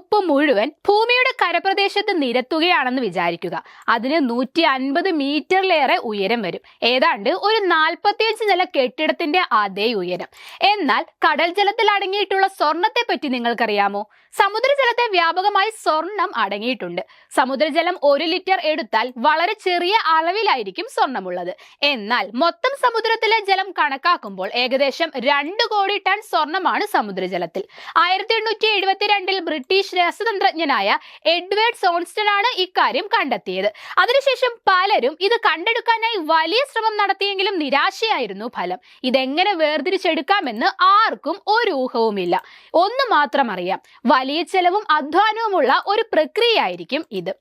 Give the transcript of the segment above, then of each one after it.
と മുഴുവൻ ഭൂമിയുടെ കരപ്രദേശത്ത് നിരത്തുകയാണെന്ന് വിചാരിക്കുക. അതിന് നൂറ്റി അൻപത് മീറ്ററിലേറെ ഉയരം വരും. ഏതാണ്ട് ഒരു നാൽപ്പത്തിയഞ്ച് നില കെട്ടിടത്തിന്റെ അതേ ഉയരം. എന്നാൽ കടൽ ജലത്തിൽ അടങ്ങിയിട്ടുള്ള സ്വർണത്തെ പറ്റി നിങ്ങൾക്കറിയാമോ? സമുദ്രജലത്തെ വ്യാപകമായി സ്വർണം അടങ്ങിയിട്ടുണ്ട്. സമുദ്രജലം ഒരു ലിറ്റർ എടുത്താൽ വളരെ ചെറിയ അളവിലായിരിക്കും സ്വർണമുള്ളത്. എന്നാൽ മൊത്തം സമുദ്രത്തിലെ ജലം കണക്കാക്കുമ്പോൾ ഏകദേശം രണ്ട് കോടി ടൺ സ്വർണമാണ് സമുദ്രജലത്തിൽ. ആയിരത്തി എണ്ണൂറ്റി എഴുപത്തിരണ്ടിൽ ബ്രിട്ടീഷ് രസതന്ത്രജ്ഞനായ എഡ്വേർഡ് സോൺസ്റ്റൺ ആണ് ഇക്കാര്യം കണ്ടെത്തിയത്. അതിനുശേഷം പലരും ഇത് കണ്ടെടുക്കാനായി വലിയ ശ്രമം നടത്തിയെങ്കിലും നിരാശയായിരുന്നു ഫലം. ഇതെങ്ങനെ വേർതിരിച്ചെടുക്കാമെന്ന് ആർക്കും ഒരു ഊഹവുമില്ല. ഒന്ന് മാത്രം അറിയാം വലിയ ചെലവും അധ്വാനവുമുള്ള ഒരു പ്രക്രിയ ആയിരിക്കും ഇത്.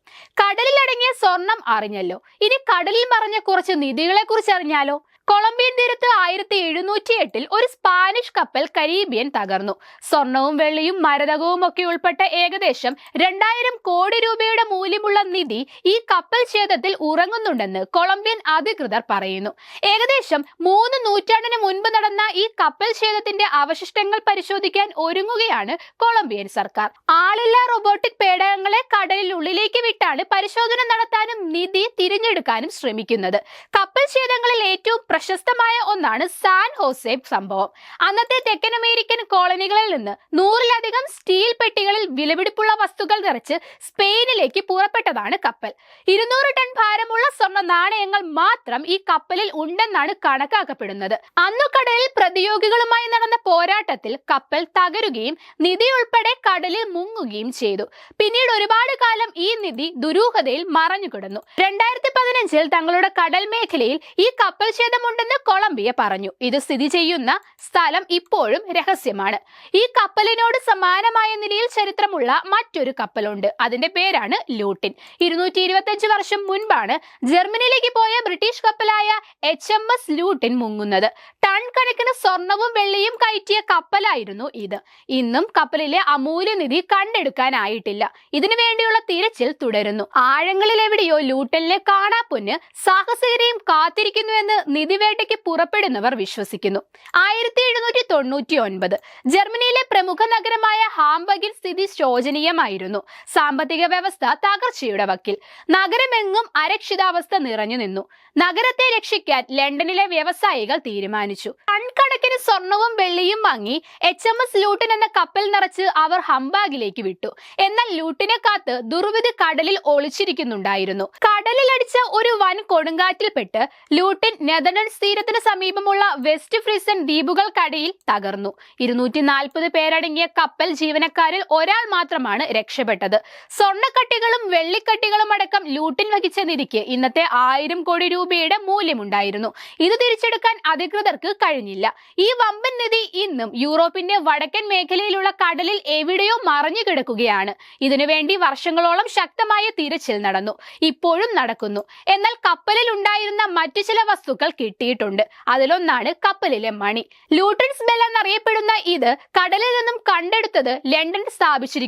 കടലിൽ അടങ്ങിയ സ്വർണം അറിഞ്ഞല്ലോ. ഇനി കടലിൽ മറഞ്ഞ കുറച്ച് നിധികളെ കുറിച്ച് അറിഞ്ഞാലോ? കൊളംബിയൻ തീരത്ത് ആയിരത്തി എഴുന്നൂറ്റി എട്ടിൽ ഒരു സ്പാനിഷ് കപ്പൽ കരീബിയൻ തകർന്നു. സ്വർണവും വെള്ളിയും മരതകവും ഒക്കെ ഉൾപ്പെട്ട ഏകദേശം രണ്ടായിരം കോടി രൂപയുടെ മൂല്യമുള്ള നിധി ഈ കപ്പൽ ഛേദത്തിൽ ഉറങ്ങുന്നുണ്ടെന്ന് കൊളംബിയൻ അധികൃതർ പറയുന്നു. ഏകദേശം മൂന്ന് നൂറ്റാണ്ടിന് മുൻപ് നടന്ന ഈ കപ്പൽ ഛേദത്തിന്റെ അവശിഷ്ടങ്ങൾ പരിശോധിക്കാൻ ഒരുങ്ങുകയാണ് കൊളംബിയൻ സർക്കാർ. ആളില്ലാ റോബോട്ടിക് പേടകങ്ങളെ കടലിനുള്ളിലേക്ക് വിട്ടാണ് പരിശോധന നടത്താനും നിധി തിരഞ്ഞെടുക്കാനും ശ്രമിക്കുന്നത്. കപ്പൽ ഛേദങ്ങളിൽ ഏറ്റവും പ്രശസ്തമായ ഒന്നാണ് സാൻ ഹോസെ സംഭവം. അന്നത്തെ തെക്കൻ അമേരിക്കൻ കോളനികളിൽ നിന്ന് നൂറിലധികം സ്റ്റീൽ പെട്ടികളിൽ വിലപിടിപ്പുള്ള വസ്തുക്കൾ നിറച്ച് സ്പെയിനിലേക്ക് പുറപ്പെട്ടതാണ് കപ്പൽ. ഇരുന്നൂറ് ടൺ ഭാരമുള്ള സ്വർണ നാണയങ്ങൾ മാത്രം ഈ കപ്പലിൽ ഉണ്ടെന്നാണ് കണക്കാക്കപ്പെടുന്നത്. അന്നു കടലിൽ പ്രതിയോഗികളുമായി നടന്ന പോരാട്ടത്തിൽ കപ്പൽ തകരുകയും നിധി ഉൾപ്പെടെ കടലിൽ മുങ്ങുകയും ചെയ്തു. പിന്നീട് ഒരുപാട് കാലം ഈ നിധി ദുരൂഹതയിൽ മറഞ്ഞുകിടന്നു. രണ്ടായിരത്തി പതിനഞ്ചിൽ തങ്ങളുടെ കടൽ മേഖലയിൽ ഈ കപ്പൽ ഛേദമുണ്ടെന്ന് കൊളംബിയ പറഞ്ഞു. ഇത് സ്ഥിതി ചെയ്യുന്ന സ്ഥലം ഇപ്പോഴും രഹസ്യമാണ്. ഈ കപ്പലിനോട് സമാനമായ നിലയിൽ ചരിത്രമുള്ള മറ്റൊരു കപ്പലുണ്ട്. അതിന്റെ പേരാണ് ലൂട്ടിൻ. ഇരുന്നൂറ്റി ഇരുപത്തിയഞ്ച് വർഷം മുൻപാണ് ജർമ്മനിയിലേക്ക് പോയ ബ്രിട്ടീഷ് കപ്പലായ എച്ച് എം എസ് ലൂട്ടിൻ മുങ്ങുന്നത്. ടൺ കണക്കിന് സ്വർണവും വെള്ളിയും കയറ്റിയ കപ്പലായിരുന്നു ഇത്. ഇന്നും കപ്പലിലെ അമൂല്യനിധി കണ്ടെടുക്കാനായിട്ടില്ല. ഇതിനു വേണ്ടിയുള്ള തിരച്ചിൽ തുടരുന്നു. ആഴങ്ങളിൽ എവിടെയോ ലൂട്ടനിലെ കാണാപ്പൊന്ന് സാഹസികരെയും കാത്തിരിക്കുന്നുവെന്ന് നിധിവേട്ടയ്ക്ക് പുറപ്പെടുന്നവർ വിശ്വസിക്കുന്നു. ആയിരത്തി എഴുന്നൂറ്റി തൊണ്ണൂറ്റി ഒൻപത് ജർമ്മനിയിലെ പ്രമുഖ നഗരമായ ഹാംബഗിൽ സ്ഥിതി ശോചനീയമായിരുന്നു സാമ്പത്തിക വ്യവസ്ഥ തകർച്ചയുടെ വക്കിൽ. നഗരമെങ്ങും അരക്ഷിതാവസ്ഥ നിറഞ്ഞു നിന്നു. നഗരത്തെ രക്ഷിക്കാൻ ലണ്ടനിലെ വ്യവസായികൾ തീരുമാനിച്ചു. കൺകണക്കിന് സ്വർണവും വെള്ളിയും വാങ്ങി എച്ച് എം എസ് ലൂട്ടൻ എന്ന കപ്പൽ നിറച്ച് അവർ ഹംബാഗിലേക്ക് വിട്ടു. എന്നാൽ ലൂട്ടിനെ കാത്ത് ദുർവിധി കടലിൽ ഒളിച്ചിരിക്കുന്നുണ്ടായിരുന്നു. കടലിൽ അടിച്ച ഒരു വൻ കൊടുങ്കാറ്റിൽപ്പെട്ട് ലൂട്ടിൻ നെതർലൻഡ്സ് തീരത്തിന് സമീപമുള്ള വെസ്റ്റ് ഫ്രീസൺ ദ്വീപുകൾക്കടിയിൽ തകർന്നു. ഇരുന്നൂറ്റി നാൽപ്പത് പേരടങ്ങിയ കപ്പൽ ജീവനക്കാരിൽ ഒരാൾ മാത്രമാണ് രക്ഷപ്പെട്ടത്. സ്വർണക്കട്ടികളും വെള്ളിക്കട്ടികളും അടക്കം ലൂട്ടിൻ വഹിച്ച നിധിക്ക് ഇന്നത്തെ ആയിരം കോടി രൂപയുടെ മൂല്യമുണ്ടായിരുന്നു. ഇത് തിരിച്ചെടുക്കാൻ അധികൃതർക്ക് കഴിഞ്ഞില്ല. ഈ വമ്പൻ നിധി ഇന്നും യൂറോപ്പിന്റെ വടക്കൻ മേഖലയിലുള്ള കടലിൽ എവിടെയോ മറഞ്ഞു കിടക്കുകയാണ്. ഇതിനുവേണ്ടി വർഷങ്ങളോളം ശക്തമായ തിരച്ചിൽ നടന്നു. ഇപ്പോഴും നടക്കുന്നു. എന്നാൽ കപ്പലിൽ ഉണ്ടായിരുന്ന മറ്റു ചില വസ്തുക്കൾ കിട്ടിയിട്ടുണ്ട്. അതിലൊന്നാണ് കപ്പലിലെ മണി. ലൂട്ടൻസ് ബെൽ എന്നറിയപ്പെടുന്ന ഇത് കടലിൽ നിന്നും കണ്ടെടുത്തത് ലണ്ടൻ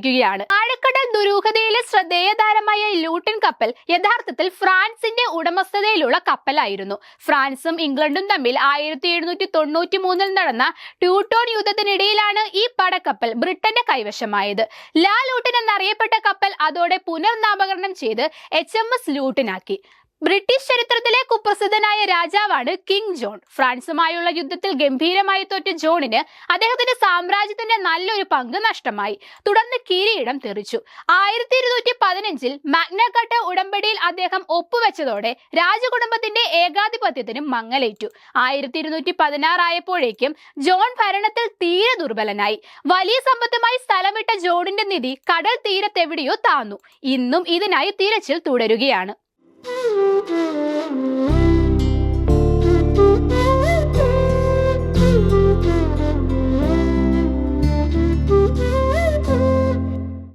സ്ഥാപിച്ചിരിക്കുകയാണ് ആഴക്കടൽ ദുരൂഹതയിലെ ശ്രദ്ധേയതാരമായ ലൂട്ടൻ കപ്പൽ യഥാർത്ഥത്തിൽ ഫ്രാൻസിന്റെ ഉടമസ്ഥതയിലുള്ള കപ്പലായിരുന്നു. ഫ്രാൻസും ഇംഗ്ലണ്ടും തമ്മിൽ ആയിരത്തി എഴുന്നൂറ്റി തൊണ്ണൂറ്റി മൂന്നിൽ നടന്ന ട്യൂട്ടോൺ യുദ്ധത്തിനിടയിലാണ് ഈ പടക്കപ്പൽ ബ്രിട്ടന്റെ കൈവശമായത്. ലാ ലൂട്ടൻ എന്നറിയപ്പെട്ട കപ്പൽ അതോടെ പുനർനാമകരണം ചെയ്ത് എച്ച് എം എസ് ലൂട്ടിനാക്കി. ബ്രിട്ടീഷ് ചരിത്രത്തിലെ കുപ്രസിദ്ധനായ രാജാവാണ് കിങ് ജോൺ. ഫ്രാൻസുമായുള്ള യുദ്ധത്തിൽ ഗംഭീരമായി തോറ്റ ജോണിന് അദ്ദേഹത്തിന്റെ സാമ്രാജ്യത്തിന്റെ നല്ലൊരു പങ്ക് നഷ്ടമായി. തുടർന്ന് കിരീടം തെറിച്ചു. ആയിരത്തി ഇരുന്നൂറ്റി പതിനഞ്ചിൽ മാഗ്നഘട്ട ഉടമ്പടിയിൽ അദ്ദേഹം ഒപ്പുവെച്ചതോടെ രാജകുടുംബത്തിന്റെ ഏകാധിപത്യത്തിനും മങ്ങലേറ്റു. ആയിരത്തി ഇരുന്നൂറ്റി പതിനാറായപ്പോഴേക്കും ജോൺ ഭരണത്തിൽ തീരെ ദുർബലനായി. വലിയ സമ്പത്തുമായി സ്ഥലം വിട്ട ജോണിന്റെ നിധി കടൽ തീരത്തെവിടെയോ താന്നു. ഇന്നും ഇതിനായി തിരച്ചിൽ തുടരുകയാണ്. Thank you.